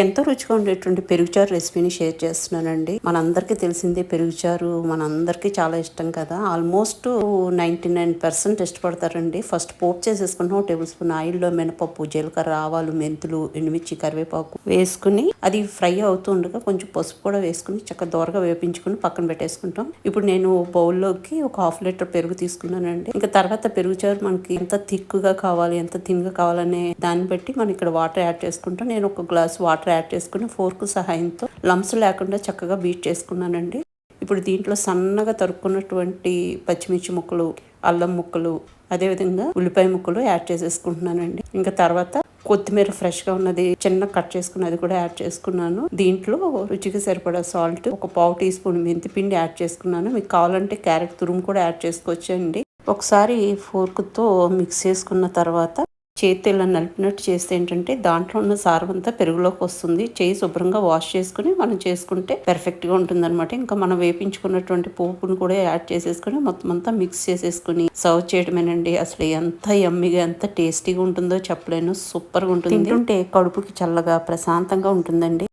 ఎంతో రుచిగా ఉండేటువంటి పెరుగుచారు రెసిపీని షేర్ చేస్తున్నానండి. మనందరికీ తెలిసిందే పెరుగుచారు మనందరికీ చాలా ఇష్టం కదా. ఆల్మోస్ట్ నైంటీ నైన్ పర్సెంట్ ఇష్టపడతారండి. ఫస్ట్ పోప్ చేసేసుకుంటాం టేబుల్ స్పూన్ ఆయిల్లో మినపప్పు జీలకర్ర ఆవాలు మెంతులు ఎండుమిర్చి కరివేపాకు వేసుకుని అది ఫ్రై అవుతూ ఉండగా కొంచెం పసుపు కూడా వేసుకుని చక్కగా దోరగా వేపించుకుని పక్కన పెట్టేసుకుంటాం. ఇప్పుడు నేను బౌల్లోకి ఒక హాఫ్ లీటర్ పెరుగు తీసుకున్నానండి. ఇంకా తర్వాత పెరుగుచారు మనకి ఎంత థిక్గా కావాలి ఎంత థిన్గా కావాలనే దాన్ని బట్టి మనం ఇక్కడ వాటర్ యాడ్ చేసుకుంటాం. నేను ఒక గ్లాస్ వాటర్ యాడ్ చేసుకుని ఫోర్క్ సహాయంతో లంప్స్ లేకుండా చక్కగా బీట్ చేసుకున్నానండి. ఇప్పుడు దీంట్లో సన్నగా తరుక్కున్నటువంటి పచ్చిమిర్చి ముక్కలు అల్లం ముక్కలు అదేవిధంగా ఉల్లిపాయ ముక్కలు యాడ్ చేసేసుకుంటున్నానండి. ఇంకా తర్వాత కొత్తిమీర ఫ్రెష్గా ఉన్నది చిన్న కట్ చేసుకుని అది కూడా యాడ్ చేసుకున్నాను. దీంట్లో రుచికి సరిపడా సాల్ట్ ఒక పావు టీ స్పూన్ మెంతి పిండి యాడ్ చేసుకున్నాను. మీకు కావాలంటే క్యారెట్ తురుము కూడా యాడ్ చేసుకోవచ్చండి. ఒకసారి ఫోర్క్తో మిక్స్ చేసుకున్న తర్వాత చేతి ఇలా నలిపినట్టు చేస్తే ఏంటంటే దాంట్లో ఉన్న సారం అంతా పెరుగులోకి వస్తుంది. చేయి శుభ్రంగా వాష్ చేసుకుని మనం చేసుకుంటే పెర్ఫెక్ట్గా ఉంటుంది అనమాట ఇంకా మనం వేపించుకున్నటువంటి పోపును కూడా యాడ్ చేసేసుకుని మొత్తం అంతా మిక్స్ చేసేసుకుని సర్వ్ చేయడమేనండి. అసలు ఎంత ఎమ్మిగా ఎంత టేస్టీగా ఉంటుందో చెప్పలేను. సూపర్గా ఉంటుంది. తింటుంటే కడుపుకి చల్లగా ప్రశాంతంగా ఉంటుందండి.